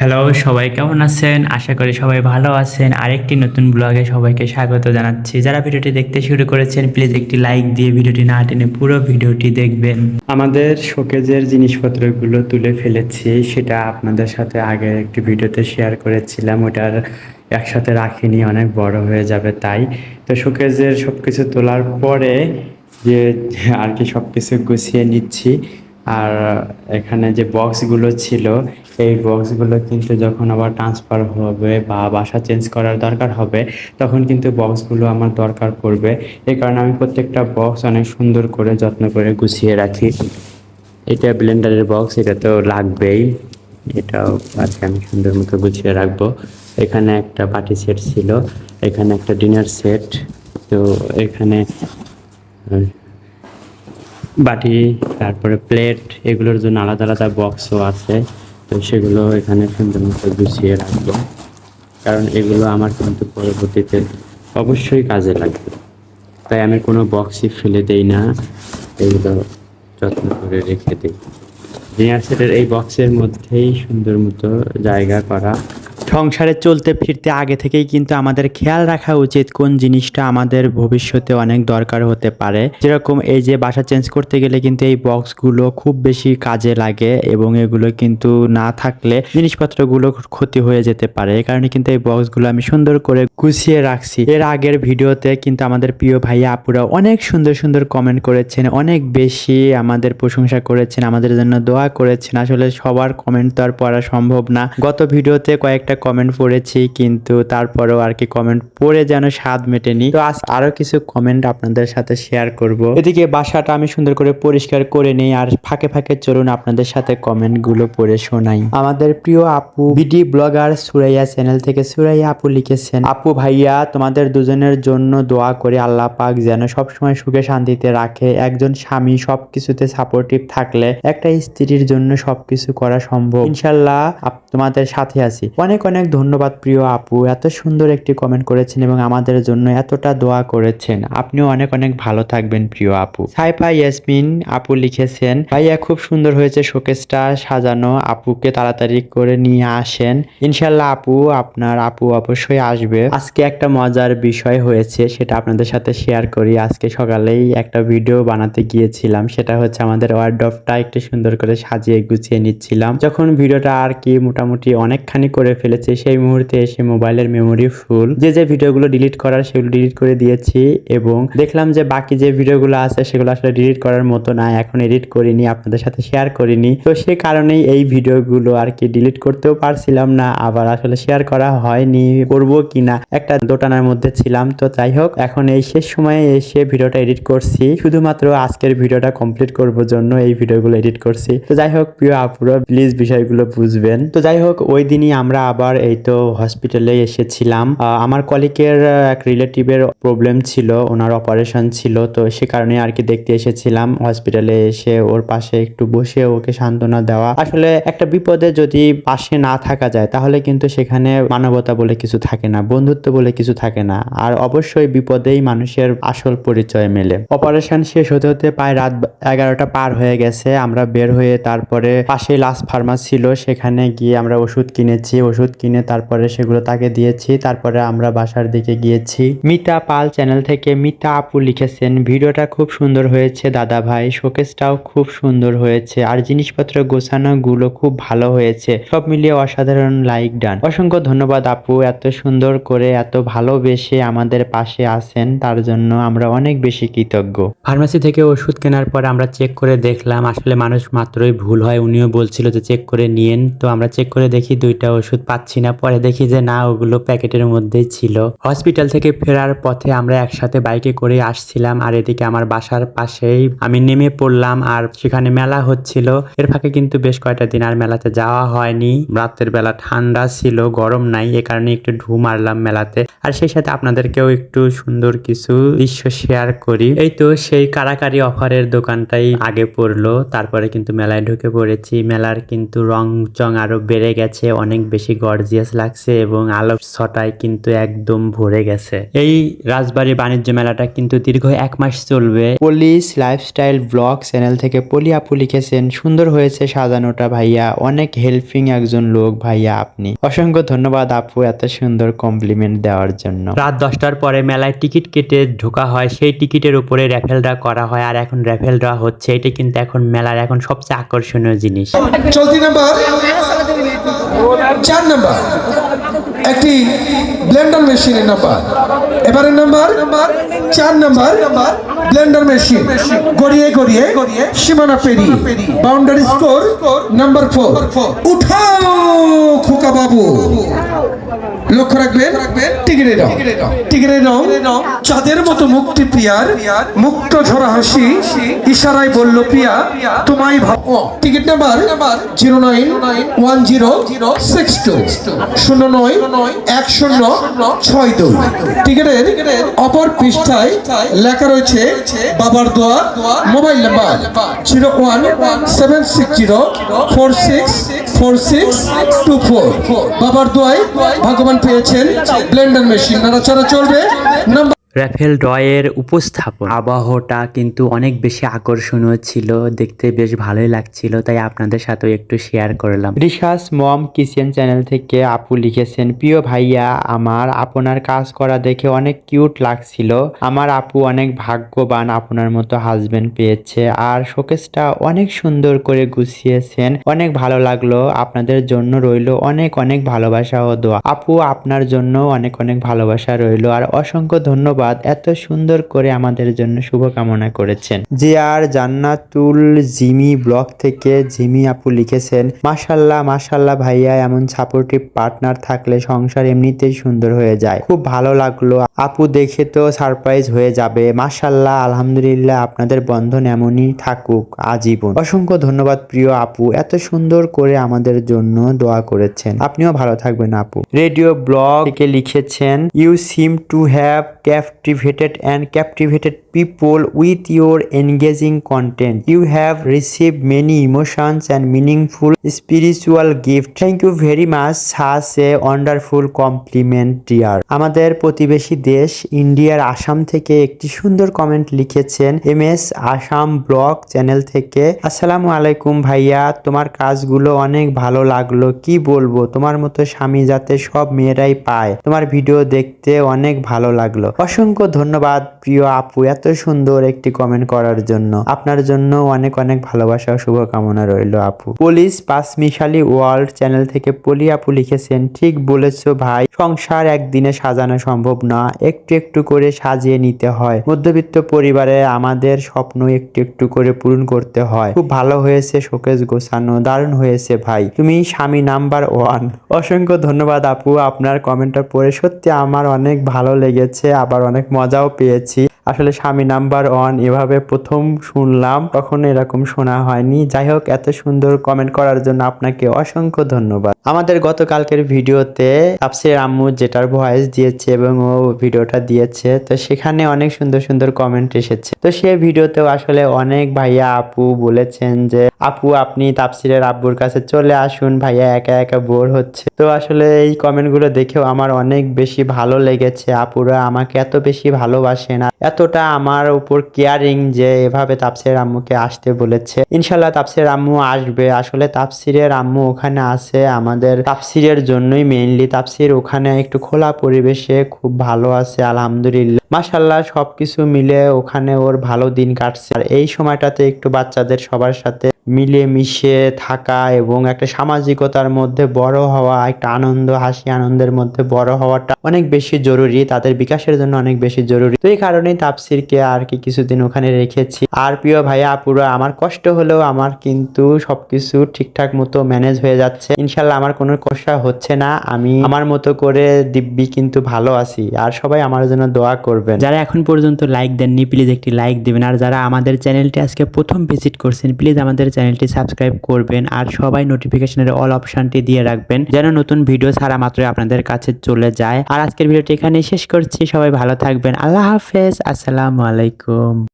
Hello সবাই কেমন আছেন? আশা করি সবাই ভালো আছেন। আরেকটি নতুন ব্লগে সবাইকে স্বাগত জানাচ্ছি। যারা ভিডিওটি দেখতে শুরু করেছেন, প্লিজ একটি লাইক দিয়ে ভিডিওটি না টেনে পুরো ভিডিওটি দেখবেন। আমাদের শোকেজের জিনিসপত্রগুলো তুলে ফেলেছি, সেটা আপনাদের সাথে আগে একটি ভিডিওতে শেয়ার করেছিলাম। ওটার একসাথে রাখিনি, অনেক বড় হয়ে যাবে তাই। তো শোকেজের সব কিছু তোলার পরে যে আর কি সব কিছু গুছিয়ে নিচ্ছি আর এখানে যে বক্সগুলো ছিল, এই বক্সগুলো কিন্তু যখন আবার ট্রান্সফার হবে বা বাসা চেঞ্জ করার দরকার হবে, তখন কিন্তু বক্সগুলো আমার দরকার পড়বে। এই কারণে আমি প্রত্যেকটা বক্স অনেক সুন্দর করে যত্ন করে গুছিয়ে রাখি। এটা ব্লেন্ডারের বক্স এটা তো লাগবেই। এটাও আজকে আমি সুন্দর মতো গুছিয়ে রাখব। এখানে একটা পার্টি সেট ছিল, এখানে একটা ডিনার সেট তো এখানে বাটি, তারপরে প্লেট এগুলোর জন্য আলাদা আলাদা বক্সও আছে। তো সেগুলো এখানে সুন্দর মতো গুছিয়ে রাখব। কারণ এগুলো আমার কিন্তু পরবর্তীতে অবশ্যই কাজে লাগবে। তাই আমি কোনো বক্সই ফেলে দেই না। এগুলো যত্ন করে রেখে দিই। ডিনার সেটের এই বক্সের মধ্যেই সুন্দর মতো জায়গা করা। সংসারে চলতে ফিরতে আগে থেকেই কিন্তু আমাদের খেয়াল রাখা উচিত কোন জিনিসটা আমাদের ভবিষ্যতে অনেক দরকার হতে পারে। যেরকম এই যে বাসা চেঞ্জ করতে গেলে কিন্তু এই বক্সগুলো খুব বেশি কাজে লাগে এবং এগুলো কিন্তু না থাকলে জিনিসপত্রগুলো ক্ষতি হয়ে যেতে পারে। এই কারণে কিন্তু এই বক্সগুলো আমি সুন্দর করে গুছিয়ে রাখছি। এর আগের ভিডিওতে কিন্তু আমাদের প্রিয় ভাইয়া আপুরা অনেক সুন্দর সুন্দর কমেন্ট করেছেন, অনেক বেশি আমাদের প্রশংসা করেছেন, আমাদের জন্য দোয়া করেছেন। আসলে সবার কমেন্ট তো আর পড়া সম্ভব না। গত ভিডিওতে কয়েকটা কমেন্ট পড়েছি, কিন্তু তারপরেও আর কি কমেন্ট পড়ে যেন স্বাদ মেটেনি। তো আজ আরও কিছু কমেন্ট আপনাদের সাথে শেয়ার করব। এদিকে বাসাটা আমি সুন্দর করে পরিষ্কার করে নিই, আর ফাঁকে ফাঁকে চলুন আপনাদের সাথে কমেন্টগুলো পড়ে শোনাই। আমাদের প্রিয় আপু, বিডি ব্লগার সুরাইয়া চ্যানেল থেকে সুরাইয়া আপু লিখেছেন, আপু ভাইয়া, তোমাদের দুজনের জন্য দোয়া করে আল্লাহ পাক যেন সবসময় সুখে শান্তিতে রাখে। একজন স্বামী সবকিছুতে সাপোর্টিভ থাকলে একটা স্ত্রীর জন্য সবকিছু করা সম্ভব। ইনশাল্লাহ তোমাদের সাথে আছি। অনেক অনেক ধন্যবাদ প্রিয় আপু। এত সুন্দর একটি কমেন্ট করেছেন এবং আমাদের জন্য এতটা দোয়া করেছেন। আপনিও অনেক অনেক ভালো থাকবেন প্রিয় আপু। সাইফা ইয়াসমিন আপু লিখেছেন, ভাইয়া খুব সুন্দর হয়েছে শোকেসটা সাজানো। আপুকে তাড়াতাড়ি করে নিয়ে আসেন। ইনশাল্লাহ আপু, আপনার আপু অবশ্যই আসবে। আজকে একটা মজার বিষয় হয়েছে, সেটা আপনাদের সাথে শেয়ার করি। আজকে সকালেই একটা ভিডিও বানাতে গিয়েছিলাম। সেটা হচ্ছে আমাদের ওয়ার্ডফটা একটু সুন্দর করে সাজিয়ে গুছিয়ে নিচ্ছিলাম। যখন ভিডিওটা আর কি মোটামুটি অনেকখানি করে ফেলেছে সেই মুহূর্তে এসে মোবাইলের মেমোরি ফুল যে যে ভিডিওগুলো ডিলিট করার, সেগুলো ডিলিট করে দিয়েছি এবং দেখলাম যে বাকি যে ভিডিওগুলো আছে, সেগুলো আসলে ডিলিট করার মতো না, এখন এডিট করিনি, আপনাদের সাথে শেয়ার করিনি। তো সে কারণেই এই ভিডিওগুলো আর কি ডিলিট করতেও পারছিলাম না, আবার আসলে শেয়ার করা হয়নি, করব কিনা একটা দোটানার মধ্যে ছিলাম, তো যাই হোক, এখন এই শেষ সময়ে এসে ভিডিওটা এডিট করছি। শুধুমাত্র আজকের ভিডিওটা কমপ্লিট করব জন্য এই ভিডিওগুলো এডিট করছি। তো যাই হোক, প্রিয় আপুরা প্লিজ বিষয়গুলো বুঝবেন। তো যাই হোক, ওই দিনই আমরা আবার এই তো হসপিটালে এসেছিলাম। আমার কলিকের এক রিলেটিভের প্রবলেম ছিল, ওনার অপারেশন ছিল, তো সে কারণে আর কি দেখতে এসেছিলাম। হসপিটালে এসে ওর পাশে একটু বসে ওকে সান্ত্বনা দেওয়া। আসলে একটা বিপদে যদি পাশে না থাকা যায়, তাহলে কিন্তু সেখানে মানবতা বলে কিছু থাকে না, বন্ধুত্ব বলে কিছু থাকে না। আর অবশ্যই বিপদেই মানুষের আসল পরিচয় মেলে। অপারেশন শেষ হতে হতে প্রায় রাত এগারোটা পার হয়ে গেছে। আমরা বের হয়ে তারপরে পাশে লাস্ট ফার্মাস ছিল, সেখানে গিয়ে আমরা ওষুধ কিনেছি। ওষুধ কিনে তারপরে সেগুলো তাকে দিয়েছি তারপরে আমরা বাসার দিকে গিয়েছি। মিতা পাল চ্যানেল থেকে মিতা আপু লিখেছেন ভিডিওটা খুব সুন্দর হয়েছে দাদা ভাই শোকেসটাও খুব সুন্দর হয়েছে আর জিনিসপত্র গোছানো গুলো খুব ভালো হয়েছে। সব মিলিয়ে অসাধারণ লাইক ডান। অসংখ্য ধন্যবাদ আপু এত সুন্দর করে এত ভালোবেসে আমাদের পাশে আছেন তার জন্য আমরা অনেক বেশি কৃতজ্ঞ। ফার্মেসি থেকে ওষুধ কেনার পর আমরা চেক করে দেখলাম আসলে মানুষ মাত্রই ভুল হয় উনিও বলছিল যে চেক করে নিয়েন। তো আমরা চেক করে দেখি দুইটা ওষুধ পাচ্ছি না। পরে দেখি যে না, ওগুলো প্যাকেটের মধ্যেই ছিল। হসপিটাল থেকে ফেরার পথে আমরা একসাথে বাইকে করে আসছিলাম আর এদিকে আমার বাসার পাশেই আমি নেমে পড়লাম আর সেখানে মেলা হচ্ছিল। এর ফাঁকে কিন্তু বেশ কয়টা দিন আর মেলাতে যাওয়া হয়নি। রাতের বেলা ঠান্ডা ছিল, গরম নাই, এ কারণে একটু ঢু মারলাম মেলাতে। আর সেই সাথে আপনাদেরকেও একটু সুন্দর কিছু দৃশ্য শেয়ার করি। এই তো সেই কারাকারি অফারের দোকানটাই আগে পড়ল, তারপরে কিন্তু মেলায় ঢুকে পড়েছি। মেলার কিন্তু রং চং আরও বেড়ে গেছে, অনেক বেশি গড় গর্জিয়াস লাগছে এবং আলো ছটায় কিন্তু একদম ভরে গেছে। এই রাজবাড়ি বাণিজ্য মেলাটা কিন্তু দীর্ঘ এক মাস চলবে। পুলিশ লাইফস্টাইল ব্লগ চ্যানেল থেকে পলি আপু লিখেছেন সুন্দর হয়েছে সাজানোটা ভাইয়া অনেক হেল্পিং একজন লোক ভাইয়া আপনি। অসংখ্য ধন্যবাদ আপু এত সুন্দর কমপ্লিমেন্ট দেওয়ার জন্য। রাত দশটার পরে মেলায় টিকিট কেটে ঢোকা হয় সেই টিকিটের উপরে র্যাফেল ড্রা করা হয় আর এখন র্যাফেল ড্রা হচ্ছে। এটি কিন্তু এখন মেলার এখন সবচেয়ে আকর্ষণীয় জিনিস। চলতি নাম্বার। চার নাম্বার একটি ব্লেন্ডার মেশিনের নাম্বার। এবারের নাম্বার নাম্বার চার নাম্বার, ব্লেন্ডার মেশিন। গড়িয়ে গড়িয়ে গড়িয়ে সীমানা পেরিয়ে বাউন্ডারি স্কোর নাম্বার ফোর। উঠাও, খোকা বাবু। লক্ষ্য রাখবেন টিকিটের রং। টিকিটের রং, চাঁদের মতো মুক্তি প্রিয়ার মুক্ত ঝরা হাসি ইশারায় বলল পিয়া তোমায় ভাব। Ticket number zero nine one zero six two. শূন্য নয়, এক শূন্য, ছয় দুই। টিকিটের অপর পৃষ্ঠায় লেখা রয়েছে বাবার দোয়া, mobile number zero one seven six zero four six four six two four. বাবার দোয়ায় ভগবান পেয়েছেন ব্লেন্ডার মেশিন। নাড়াচাড়া চলবে। নাম্বার র্যাফেল ড্রয়ের উপস্থাপন। আবহাওয়াটা কিন্তু অনেক বেশি আকর্ষণীয় ছিল দেখতে বেশ ভালোই লাগছিল তাই আপনাদের সাথেও একটু শেয়ার করলাম। রিসাস মম কিচেন চ্যানেল থেকে আপু লিখেছেন প্রিয় ভাইয়া আমার আপনার কাজ করা দেখে অনেক কিউট লাগছিল। আমার আপু অনেক ভাগ্যবান আপনার মতো হাজবেন্ড পেয়েছে আর শোকেসটা অনেক সুন্দর করে গুছিয়েছেন। অনেক ভালো লাগল আপনাদের জন্য রইল অনেক অনেক ভালোবাসা ও দোয়া। আপু আপনার জন্য অনেক অনেক ভালোবাসা রইল আর অসংখ্য ধন্যবাদ। এত সুন্দর করে আমাদের জন্য শুভকামনা করেছেন। যে আর জান্নাতুল জিমি ব্লগ থেকে জিমি আপু লিখেছেন মাশাল্লাহ মাশাল্লাহ ভাইয়া এমন সাপোর্টিভ পার্টনার থাকলে সংসার এমনিতেই সুন্দর হয়ে যায়। খুব ভালো লাগল। আপু দেখে তো সারপ্রাইজ হয়ে যাবে। মাশাল্লাহ আলহামদুলিল্লাহ আপনাদের বন্ধন এমনই থাকুক আজীবন। অসংখ্য ধন্যবাদ প্রিয় আপু এত সুন্দর করে আমাদের জন্য দোয়া করেছেন। আপনিও ভালো থাকবেন আপু। রেডিও ব্লগ থেকে লিখেছেন you seem to have captivated and captivated people with your engaging content. You have received many emotions and meaningful spiritual gifts. Thank you very much. Such a wonderful compliment, dear. আমাদের প্রতিবেশী দেশ ইন্ডিয়ার আসাম থেকে একটি সুন্দর comment লিখেছেন M S Assam blog channel থেকে আসসালামু আলাইকুম ভাইয়া তোমার কাজগুলো অনেক ভালো লাগল কি বলব তোমার মতো স্বামী যাতে সব মেয়েরাই পায় তোমার ভিডিও দেখতে অনেক ভালো লাগল অসংখ্য ধন্যবাদ প্রিয় আপু এত সুন্দর একটি কমেন্ট করার জন্য। আপনার জন্য অনেক অনেক ভালোবাসা ও শুভকামনা রইল আপু। পুলিশ পাঁচমিশালি ওয়ার্ল্ড চ্যানেল থেকে পলি আপু লিখেছেন, ঠিক বলেছ ভাই, সংসার একদিনে সাজানো সম্ভব না, একটু একটু করে সাজিয়ে নিতে হয়। মধ্যবিত্ত পরিবারে আমাদের স্বপ্ন একটু একটু করে পূরণ করতে হয়। খুব ভালো হয়েছে শোকেস গোছানো, দারুণ হয়েছে ভাই। তুমি স্বামী নাম্বার ওয়ান। অসংখ্য ধন্যবাদ আপু, আপনার কমেন্টটা পড়ে সত্যি আমার অনেক ভালো লেগেছে, আবার অনেক মজাও পেয়েছি। আসলে স্বামী নাম্বার ওয়ান এভাবে প্রথম শুনলাম, কখনো এরকম শোনা হয়নি। যাই হোক এত সুন্দর কমেন্ট করার জন্য আপনাকে অসংখ্য ধন্যবাদ। আমাদের গতকালকের ভিডিওতে তাপসির আম্মু যেটার ভয়েস দিয়েছে এবং ও ভিডিওটা দিয়েছে, তো সেখানে অনেক সুন্দর সুন্দর কমেন্ট এসেছে। তো সেই ভিডিওতেও আসলে অনেক ভাইয়া আপু বলেছেন যে, আপু, আপনি তাপসিরের আব্বুর কাছে চলে আসুন, ভাইয়া একা একা বোর হচ্ছে। তো আসলে এই কমেন্টগুলো দেখেও আমার অনেক বেশি ভালো লেগেছে। আপুরা আমাকে এত বেশি ভালোবাসে না এতটা আমার উপর কেয়ারিং যে এভাবে তাপসির আম্মুকে আসতে বলেছে। ইনশাল্লাহ তাপসির আম্মু আসবে। আসলে তাপসিরের আম্মু ওখানে আছে আমাদের তাপসিরের জন্যই মেইনলি তাপসির ওখানে একটু খোলা পরিবেশে খুব ভালো আছে, আলহামদুলিল্লাহ। মাসাল্লাহ সবকিছু মিলে ওখানে ওর ভালো দিন কাটছে। আর এই সময়টাতে একটু বাচ্চাদের সবার সাথে মিলে মিশে থাকা এবং একটা সামাজিকতার মধ্যে বড় হওয়া, একটা আনন্দ, হাসি, আনন্দের মধ্যে বড় হওয়াটা অনেক বেশি জরুরি, তাদের বিকাশের জন্য অনেক বেশি জরুরি। তো এই কারণেই তাপসিরকে আর কি কিছুদিন ওখানে রেখেছি। আর প্রিয় ভাইয়া, আপুরা, আমার কষ্ট হলেও আমার কিন্তু সবকিছু ঠিকঠাক মতো ম্যানেজ হয়ে যাচ্ছে। ইনশাল্লাহ আমার কোনো কষ্ট হচ্ছে না। আমি আমার মতো করে দিব্যি কিন্তু ভালো আছি। আর সবাই আমার জন্য দোয়া করবেন। যারা এখন পর্যন্ত লাইক দেননি প্লিজ একটি লাইক দিবেন। আর যারা আমাদের চ্যানেলটি আজকে প্রথম ভিজিট করছেন প্লিজ আমাদের চ্যানেলটি সাবস্ক্রাইব করবেন আর সবাই নোটিফিকেশনের অল অপশনটি দিয়ে রাখবেন, যেন নতুন ভিডিও ছাড়া মাত্রই আপনাদের কাছে চলে যায়। আর আজকের ভিডিওটি এখানে শেষ করছি। সবাই ভালো থাকবেন। আল্লাহ হাফেজ। আসসালামু আলাইকুম।